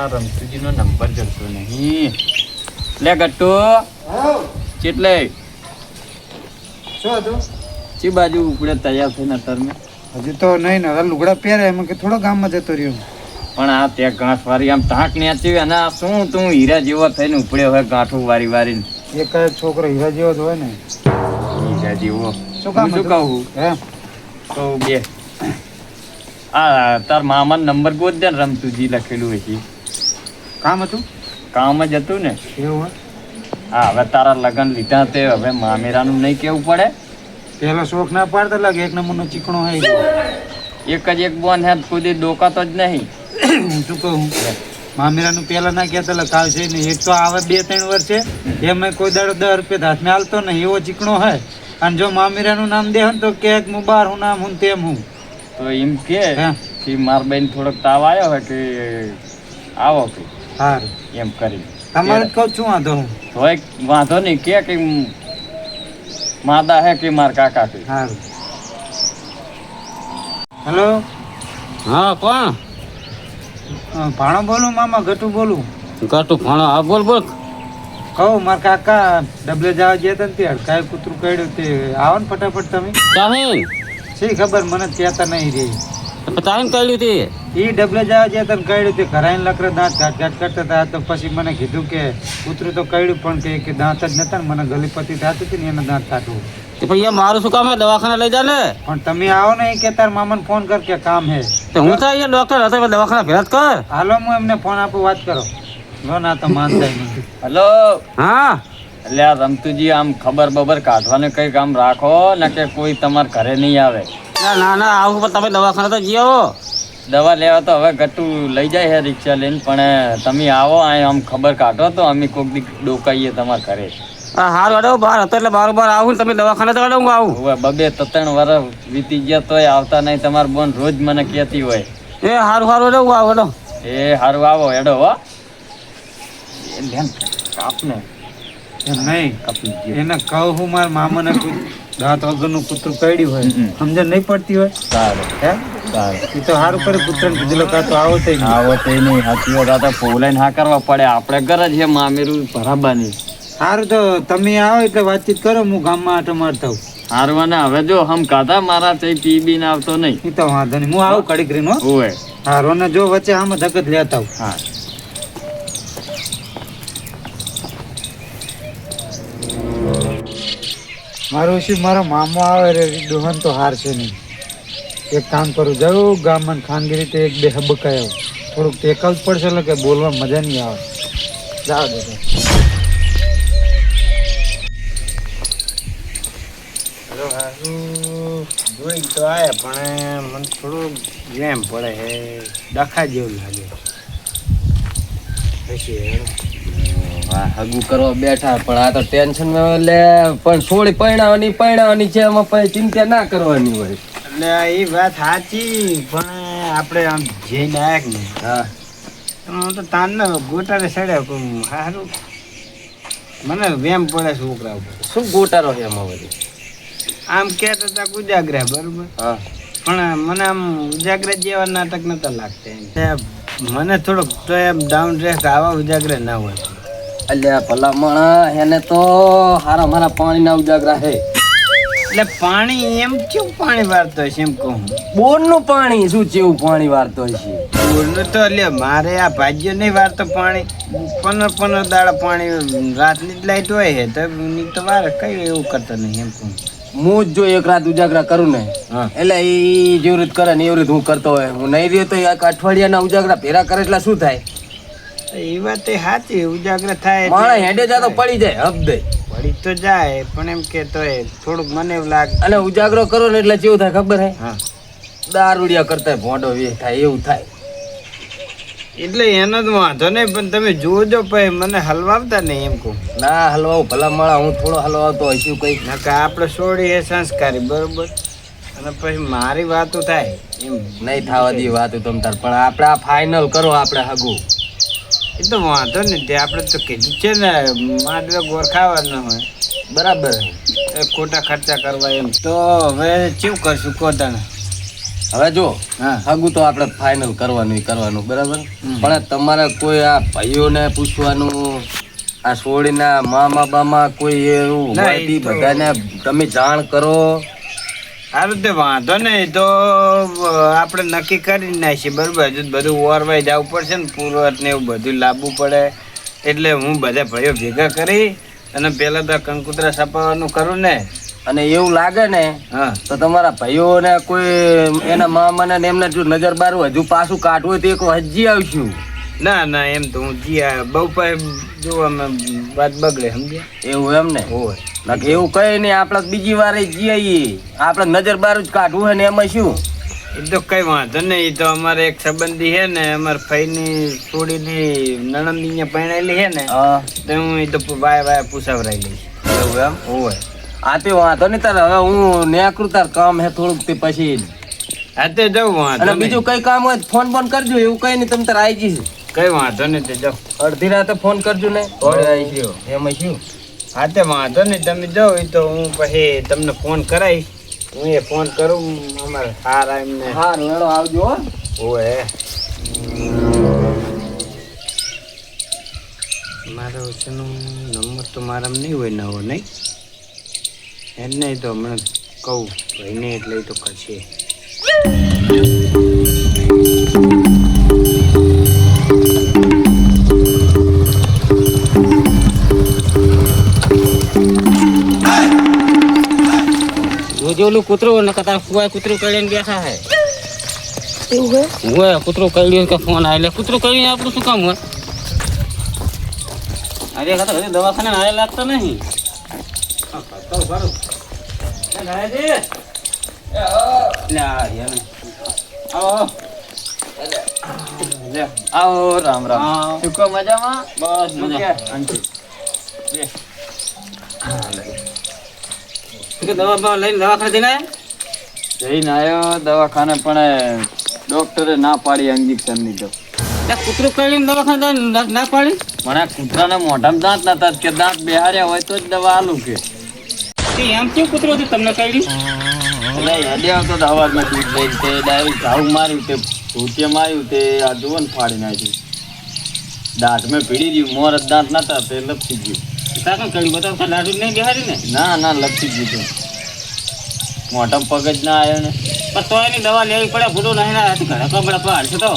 આ રમતુજીનો નંબર જડતો નહીં. લે ગટ્ટુ. ચેટલે. શું હતું? ચી બાજુ ઉપડે તૈયાર થઈને તરમે હજી તો નહીં ને લુગડા પહેરે એમાં કે થોડો ગામમાં જતો રહ્યો. પણ આ તે ગાંઠ વારી આમ તાક નેચી અને આ શું તું હીરા જેવો થઈને ઉપડ્યો હોય ગાંઠું વારી વારી એક છોકરો હીરા જેવો જ હોય ને. હીરા જેવો. શું કામ શું કહું? હે? કહું બે. આ તાર મામાનો નંબર ગોત દે ને રમતુજી લખેલું હોય છે. કામ હતું? કામ જ હતું ને? એવું હા હવે તારા લગ્ન લીધા તે હવે મામેરાનું નહીં કેવું પડે? પેલો શોખ ના પાડતો લાગે એક નંબરનો ચીકણો હોય એક જ એક બોન હે કોઈ ડોકાતો જ નહીં. હું શું કહું? મામીરાનું પેલા ના કહેતા એટલે કાલ છે ને એક તો આવે બે ત્રણ વર્ષે એમાં કોઈ દાડો દર રૂપિયા હાથમાં હાલતો નહીં એવો ચીકણો હોય. અને જો મામીરાનું નામ દે તો કે હું બાર હું નામ હું તેમ હું. તો એમ કે હે. કે માર બેન થોડોક તાવ આવ્યો હોય કે આવો કે? સારું એમ કરી તમારે કહું છું વાંધો હું એક વાંધો નહીં કે કે માદા હે કે માર કાકા કે સારું હેલો? હા કોણ? ભાણો બોલું મામા ગટુ બોલું. ઘટું ભાણો હા બોલ બોલ. કહું મારા કાકા ડબલે જવા ગયા હતા ને તે હડકાય કૂતરું કાઢ્યું તે આવો ને ફટાફટ તમે. તમે? શી ખબર મને કહેતા નહીં રહી. તારીને કાઢ્યું તે. એ ડબલે જવા ગયા હતા ને તે ઘરાઈને લકડે દાંત ઘાટ ઘાટ કરતા હતા. તો પછી મને કીધું કે કૂતરું તો કાઢ્યું પણ કે કે દાંત જ નતા મને ગલીપતિ થતી હતી ને એના દાંત કાઢવું. તે પછી મારું શું કામ હે? દવાખાને લઈ જા ને પણ તમે આવો ને કે તાર મામાને ફોન કર કે કામ હે. તો હું થાય અહીંયા ડોક્ટર હતો દવાખાના ભેગા કર. હાલો હું એમને ફોન આપું વાત કરો. લો ના તો માનતા નહીં હલો. હા. એટલે આ રમતુજી આમ ખબર બબર કાઢવાને કંઈક આમ રાખો ને કે કોઈ તમારા ઘરે નહીં આવે. ના ના ના આવું પણ તમે દવાખાને તો જીઓ. દવા લેવા તો હવે ગટ્ટુ લઈ જાય છે રિક્ષા લઈને પણ તમે આવો અહીં આમ ખબર કાઢો તો અમે કોક દી ડોકાઈએ તમારા ઘરે. હાર વાડો બહાર હતો એટલે બાર બાર આવું તમે દવાખાને તો વાડો હું આવું. હવે બબે ત્રણ વર્ષ વીતી ગયા તોય આવતા નહીં તમાર બોન રોજ મને કહેતી હોય. એ હારું હારું વાડો હું આવું વાડો એ હારું આવો એડો હો. આપને કાપને. નહીં કાપી એને કહું હું મારા મામાને દાંત વગરનું કૂતરું કાઢ્યું હોય સમજણ નહીં પડતી હોય? સારું હે? સારું. એ તો સારું કરે પુત્રને કીધેલો કાં તો આવો થઈ આવો તે નહીં હાથી વાત આ તો પોલાઈને હા કરવા પડે. આપણે ઘર જ છે મામેરું ભરાબાની. સારું તો તમે આવો એટલે વાતચીત કરો હું ગામમાં આટો મારતા હોઉં હારવાના હવે જો હમ કાધા મારા તે પી બીને આવતો નહીં. એ તો વાંધો નહીં હું આવું કડી કરીને હોય ઓય. હારો ને જો વચ્ચે આમાં ધકત લેતા આવું. હા. મારું શું, મારો મામો આવે રે, દોહન તો હાર છે નહીં. એક કામ કરું, જાઉં ગામમાં ખાનગી રીતે એક બે હબકાય. આવું થોડુંક ટેકલ જ પડશે, એટલે કે બોલવા મજા નહીં આવે. જાઓ દે જોઈ તો આવે પણ મને થોડું જેમ પડે હે. ડખા જેવું લાગે. પછી હગું કરવા બેઠા પણ આ તો ટેન્શન એટલે પણ છોડી પરણાવવાની પરણાવવાની છે એમાં પછી ચિંતા ના કરવાની હોય. એટલે એ વાત સાચી પણ આપણે આમ જઈને ને હા. હું તો તાનને ગોટારે સડ્યા પણ સારું મને વેમ પડે છોકરા ઉપર. શું ગોટારો છે એમાં વળી આમ કહેતા હતા ઉજાગરા બરોબર? હા. પણ મને આમ ઉજાગરા જેવા નાટક નતા લાગતા મને થોડોક તો એમ ડાઉન ડ્રેસ આવા ઉજાગરા ના હોય. અલ્યા ભલામણ માણા એને તો હારા મારા પાણીના ઉજાગરા હે. એટલે પાણી એમ કેવું પાણી વારતો હશે એમ કહું? બોરનું પાણી શું ચેવું પાણી વારતો છે બોલનું તો એટલે મારે આ ભાગ્ય નહીં વારતો પાણી. પંદર પંદર દાડા પાણી રાતની જ લાઈટ હોય છે તો ની તો વારે કઈ એવું કરતો નહીં એમ કહું. હું જ જો એક રાત ઉજાગરા કરું ને એટલે એ જેવી રીત કરે ને એવી રીત હું કરતો હોય. હું નહીં રહ્યો તો એક અઠવાડિયાના ઉજાગરા ભેરા કરે એટલે શું થાય? એ વાત એ સાચી ઉજાગર થાય માણસ હેડે જા તો પડી જાય હબ પડી તો જાય પણ એમ કે તો એ થોડુંક મને એવું લાગે. અને ઉજાગરો કરો ને એટલે કેવું થાય ખબર હે? દારૂડિયા કરતા ભોંડો વે થાય એવું થાય. એટલે એનો તો વાંધો નહીં પણ તમે જોજો પછી મને હલવાવતા નહીં એમ કહું. ના હલવાવું ભલા મળા હું થોડો હલવાતો હશું ના કે આપણે છોડીએ સંસ્કારી બરોબર? અને પછી મારી વાતો થાય એમ. નહીં થવા દે વાતો તમ તાર પણ આપણે આ ફાઇનલ કરો આપણે હગું. એ તો વાંધો નહીં તે આપણે તો કીધું છે ને માંડવે ગોરખાવા ન હોય. બરાબર. એ ખોટા ખર્ચા કરવા એમ. તો હવે શું કરશું કોતાને હવે જો હા. હગું તો આપણે ફાઇનલ કરવાનું કરવાનું બરાબર? પણ તમારે કોઈ આ ભાઈઓને પૂછવાનું આ સોળીના મામા બામા કોઈ એવું તી તો- બધાને તમે જાણ કરો? સારું તે વાંધો નહીં તો આપણે નક્કી કરી નાખીએ બરાબર? હજુ બધું ઓરવાઈ જવું પડશે ને પૂર્વત ને એવું બધું લાવવું પડે. એટલે હું બધા ભાઈઓ ભેગા કરી અને પહેલાં તો કંકુતરા સપાવવાનું કરું ને. અને એવું લાગે ને હા. તો તમારા ભાઈઓને કોઈ એના મામાને એમને જો નજર બારું હજુ પાછું કાઢવું હોય તો એક હજી આવશું. ના ના એમ તો હું જીયા બહુ પાઈ જો અમે વાત બગડે સમજ્યા? એવું એમ ને? હોય. બાકી એવું કઈ નહીં આપણે બીજી વાર જઈએ આપણે નજર બાર જ કાઢવું હોય ને એમાં શું? એ તો કઈ વાંધો નહીં એ તો અમારે એક સંબંધી છે ને અમારા ફઈની છોડીની નણંદી ને પરણાયેલી છે ને હા. તો હું એ તો વાય વાય પૂછાવરાઈ લઈશ. એવું એમ? હોય. આ તે વાંધો નહીં તારે હવે હું નેકરું તાર કામ હે થોડુંક તે પછી. હા તે જાઉં વાંધો બીજું કઈ કામ હોય ફોન ફોન કરજો એવું કઈ નહીં તમે તારે આવી જઈશ. કઈ વાંધો નહીં તે જાઓ. અડધી રાતે ફોન કરજો ને. ઘોડે આવી ગયો. એમાં શું હા. તે વાંધો નહીં. તમે જાઓ એ તો હું પછી તમને ફોન કરાવીશ. હું એ ફોન કરું અમારે સારા એમને સારું વેળો આવજો હો. હોય મારો છેનો નંબર તો મારામાં નહીં હોય નવો નહીં? એમ નહીં તો હમણાં કહું ભાઈને એટલે તો કરશે. ઓલું કૂતરું ને કતાર ફુવાય કૂતરું કરીને બેઠા હે. હોય કૂતરું કર્યું કે ફોન આવે એટલે કૂતરું કરીને આપણું શું કામ હોય? અરે કતા હજી દવાખાને હારે લાગતો નહીં. આવો. લે, આવો રામ રામ. મજામાં? બસ મજા. કે? દવા લઈને દવાખાને જઈને આયા? જઈને આવ્યો દવાખાને પણ ડોક્ટરે ના પાડી ઇન્જેક્શન લીધો કૂતરું કરીને દવાખાને ના- પાડી? મને કૂતરાના મોઢામાં દાંત નતા કે દાંત બેહાર્યા હોય તો જ દવા આલું કે. એમ કેવું કૂતરું હતું તમને કર્યું એટલે આવતો તો અવાજમાં દૂધ લઈને તે ડાયરેક્ટ ઝાડુ માર્યું તે ભૂતિએ માર્યું તે આ જુઓ ને ફાડી નાખ્યું. દાંત મેં પીડી ગયું મોર દાંત નતા તે લપસી ગયું. કાકા કહ્યું બતાવ નહીં બિહારી ને? ના ના લપસી ગયું મોઢા પગ જ ના આવ્યો ને. પણ તો એની દવા લેવી પડે ભૂલું નહીં ના ઘણા કપડા પાડશે તો.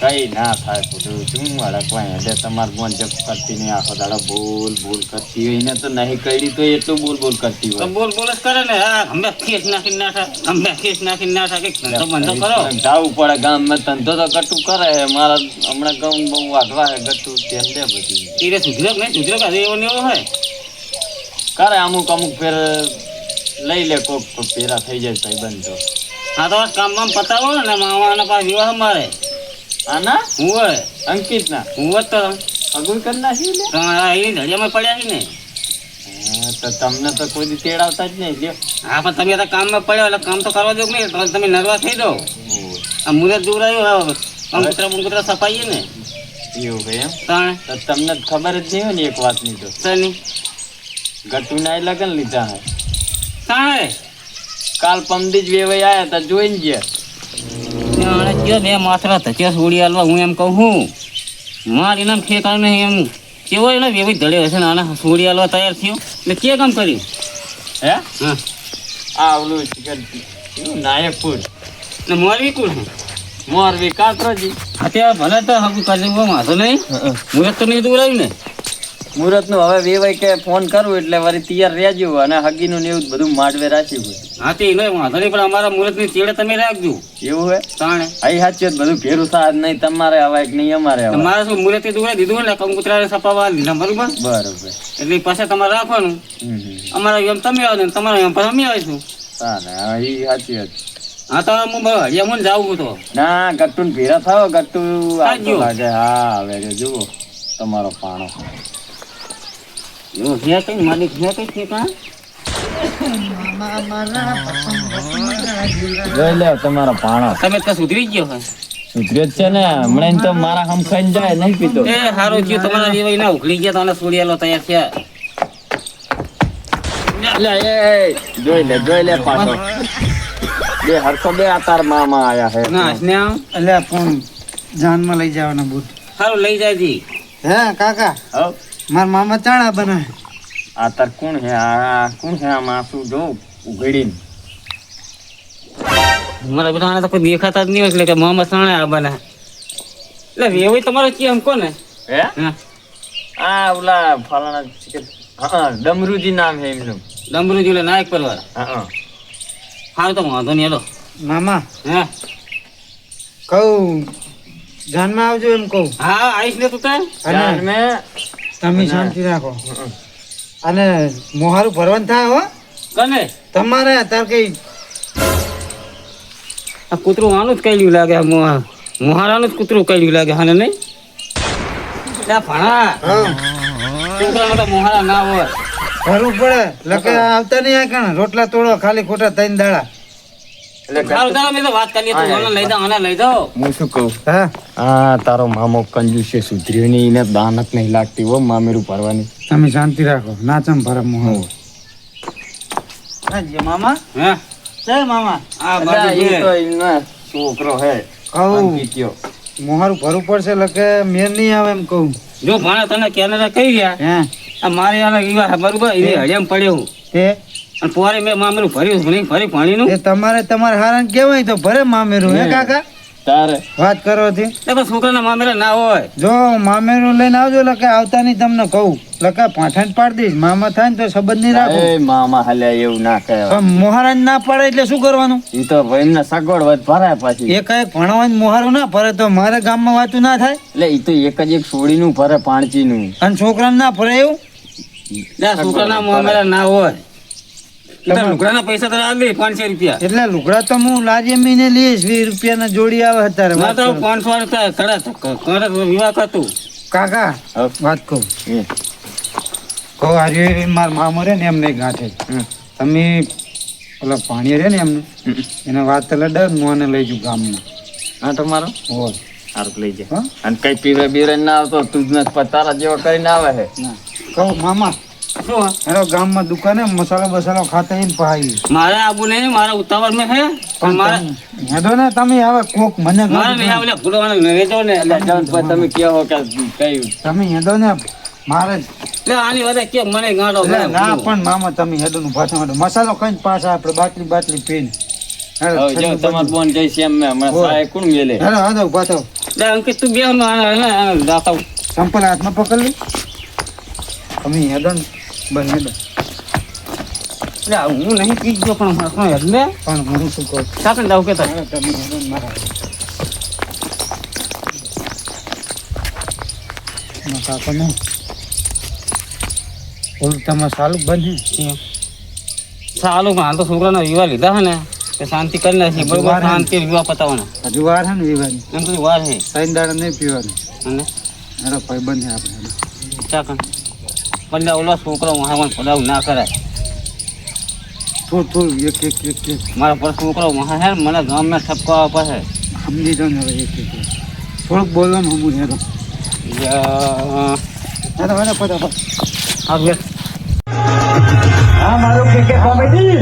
કઈ ના થાય બધું શું હડકવાય? એટલે તમારે બોન જપ કરતી નહીં આખો દાડો બોલ બોલ કરતી હોય ને તો નહીં કરી તો એટલું બોલ બોલ કરતી તો હોય બોલ બોલ જ કરે ને. હા ગમે ખેસ નાખીને નાઠા ગમે ખેસ નાખીને નાઠા કંઈક ધંધો બંધો કરો. જાવું પડે ગામમાં ધંધો તો ગટુ કરે. મારા હમણાં ગામ બહુ વાગવા હે ગટું તેમ દે બધી. તીરે સુધરો નહીં? સુધરો કરે એવો ને એવો હોય? કરે અમુક અમુક ફેર લઈ લે કોક પેરા થઈ જાય ભાઈબંધ તો. હા તો કામ બામ પતાવો ને મામાના પાસે વિવાહ મારે આના? હું હોય. અંકિત ના હું તો. અગુલ કરી નાખી લે. એ ધડિયામાં પડ્યા છે ને. તો તમને તો કોઈ દી તેડાવતા જ નહીં. લ્યો. હા પણ તમે તો કામમાં પડ્યો એટલે કામ તો કરવા દો નહીં? તો તમે નર્વસ થઈ જાઓ. આ મુરત દૂર આવ્યો હવે કંકુતરા બંકુતરા સફાઈએ ને. એવું કે એમ? તાણે. તો તમને ખબર જ નહીં હોય ને એક વાતની તો. સની ગટુ ના લગન લીધા હે. તાણે. કાલ પમદી જ વેવાઈ આવ્યા તા જોઈને ગયા. કયો બે માથરા ધચ્યા છોડી હાલવા હું એમ કહું છું મારી નામ ઠેકાણ નહીં એમ. કેવો એનો વેવી ધડે હશે ને આના છોડી હાલવા તૈયાર થયો? એટલે કે કામ કર્યું? હે? હા. આ ઓલું શિખર નાયકપુર ને મોરવી કોણ છે મોરબી કાકરોજી. અત્યારે ભલે તો હકું કરી વાંધો નહીં. મુરત તો નહીં દૂર આવ્યું ને. મુહૂર્તનું હવે વેવાય કે ફોન કરું એટલે વળી તૈયાર રહેજો અને હગીનું ને એવું બધું માંડવે રાખ્યું હોય. હા તે એનો વાંધો નહીં પણ અમારા મુહૂર્તની ચેડે તમે રાખજો. એવું હે? તાણે. અહીં સાચું બધું ભેરું થાય નહીં તમારે અવાય કે નહીં અમારે અવાય તમારે શું મુહૂર્તે દૂર દીધું ને કંકુતરાને સપાવા લીધા બરોબર? બરોબર. એટલે પાસે તમારે રાખવાનું. અમારા એમ તમે આવો ને તમારા એમ પણ અમે આવીશું. ચાલે હા ઈ સાચી વાત. હા તો હું યમુન મને જાવું તો. ના ગટ્ટુ ભેરા થાવ ગટ્ટુ લાગે. હા હવે જુઓ તમારો પાણો. કઈ માલિક કઈ જોઈ લે તમારો પાણો તમે તો સુધરી ગયો સુધર્યો છે ને હમણાં તો મારા હમ ખાઈને જાય નહીં પીતો. એ સારું થયું તમારા જેવા ના ઉખડી ગયા તમને સુડિયાલો તૈયાર છે. લે એ જોઈ લે જોઈ લે પાછો. બે હરખો બે મામા આયા હે ના એટલે પણ જાનમાં લઈ જવાના બૂટ. સારું લઈ જાય હે કાકા? હવ. મારા મામા ચાણા બનાવે. આ તાર કોણ હે? આ કોણ હે આ માસું જો? ઉઘડીને. મારા બધા તો કોઈ દેખાતા જ નહીં હોય એટલે કે મામા ચાણા આ બના એટલે વેવાઈ તમારે કેમ કોને? હે? આ ઓલા ફલાણા છે- હા ડમરુજી નામ હે એમનું. ડમરુજી જોડે નાયક પરવાર હા હા. તો વાંધો નહીં હેલો. મામા. હે? કહું જાનમાં આવજો એમ કહું. હા આવીશ ને તું તાર? જાન મેં તમે શાંતિ રાખો. અને મોહારું ભરવાનું થાય હો. ગમે તમારે તાર કઈ આ કૂતરું આનું જ કહેલું લાગે મોહા. મોહારાનું જ કૂતરું કહેલું લાગે હાને નહીં? ભણા. હા. છોકરામાં તો મોહારા ના હોય. ભરવું પડે. લકે આવતા નહીં આ કણ. રોટલા તોડો ખાલી ખોટા ત્રણ દાડા. તારો મામો કંજૂસ છે સુધર્યો નહીં એને દાનત નહીં લાગતી હો મામેરું ભરવાની. તમે શાંતિ રાખો. નાચમ ભરમ મોહર મામા. હે? મામા. આ એટલે બાજુ એ છે. તો છોકરો હે. કહું મોહારું ભરવું પડશે લકે મેર નહીં આવે એમ કહું. જો ભાણા તને કેનેડા કહી ગયા હે? આ મારે આના વિવાહ બરોબર એ હળિયામ પડ્યો હું. તે અને પોરે મેં મામેરું ભર્યું ભણી ભરી પાણીનું. એ તમારે તમારે હારણ કહેવાય તો ભરે મામેરું હે કાકા? તારે. વાત કરો થી એટલે છોકરાના મામેરા ના હોય. જો મામેરું લઈને આવજો લકે આવતા નહીં તમને કહું. લકે પાઠણ પાડી દઈશ મામા થાય ને તો સંબંધ નહીં રાખો. એ મામા હાલ્યા એવું ના કહેવાય પણ મોહારાજ ના પાડે એટલે શું કરવાનું? એ તો ભાઈને સગવડ વધ ભરાય પાછી. એક એક ભણવાનું મોહારું ના ભરે તો મારે ગામમાં વાતું ના થાય? એટલે એ તો એક જ એક સોડીનું ભરે પાણચીનું. અને છોકરાને ના ભરે એવું? છોકરાના મામેરા ના હોય. લુગડાના પૈસા તો આલી પાંચસો રૂપિયા. એટલે લુગડા તો હું લાજે મહિને લઈશ વીસ રૂપિયાના જોડી આવે અત્યારે ના તો પાંચસો રૂપિયા કડા કરે વિવાહ કરતું કાકા વાત કહું એ. આજે માર મામો રે ને એમને ગાંઠે. હમ. તમે ઓલા પાણી રે ને એમને એને વાત એટલે ડર મોને લઈ જઉં ગામમાં. હા તમારો હોય. હારું લઈ જાય અને કઈ પીવે બીરે ના આવતો તું જ તારા જેવા કરીને આવે હે. કહું મામા. હેરો ગામમાં દુકાને મસાલો બસાલો ખાતા આવીને પહાઈ મારે આબુ નહીં મારા ઉતાવળ મે હે પણ મારે હેડો ને તમે હવે કોક મને મારે મે આવલે ભૂલવાનો રહેજો ને એટલે તમે કહો કે કઈ તમે હેડો ને મારે એટલે આની વાત કે મને ગાડો ના પણ મામા તમે હેડો નું પાછા મસાલો ખાઈને પાછા આપણે બાટલી બાટલી પીને. તમાર બોન જઈ છે એમ મેં. સાહેબ કોણ મેલે? હેડો હેડો પાછો એટલે અંકિત તું બે દાતા સંપલ હાથમાં પકડ લે. તમે હેડો ને બસ એટલે હું નહીં પી ગયો પણ એટલે પણ હું શું કહું? જાઉં કે મારા ઓલું સાલું બને. હાલ તો છોકરાના વિવાહ લીધા હે ને તે શાંતિ કરી નાખી. બરોબર. શાંતિ વિવાહ પતાવવાના હજુ વાર છે ને એમ તો વાર છે. ત્રણ દાડા નહીં પીવાની. અને? હેડો ભાઈ બંધ આપણે. ચાકણ પણ ઓલો છોકરો મહાવન પડાવ ના કરાય. થોડું થોડું એક એક એક એક. મારા પર છોકરો મહા હે મને ગામમાં ઠપકાવા પડે. સમજી જાઉં હવે એક એક થોડુંક બોલો ને હું હેરો. હા મારું ક્રિકેટ કોમેડી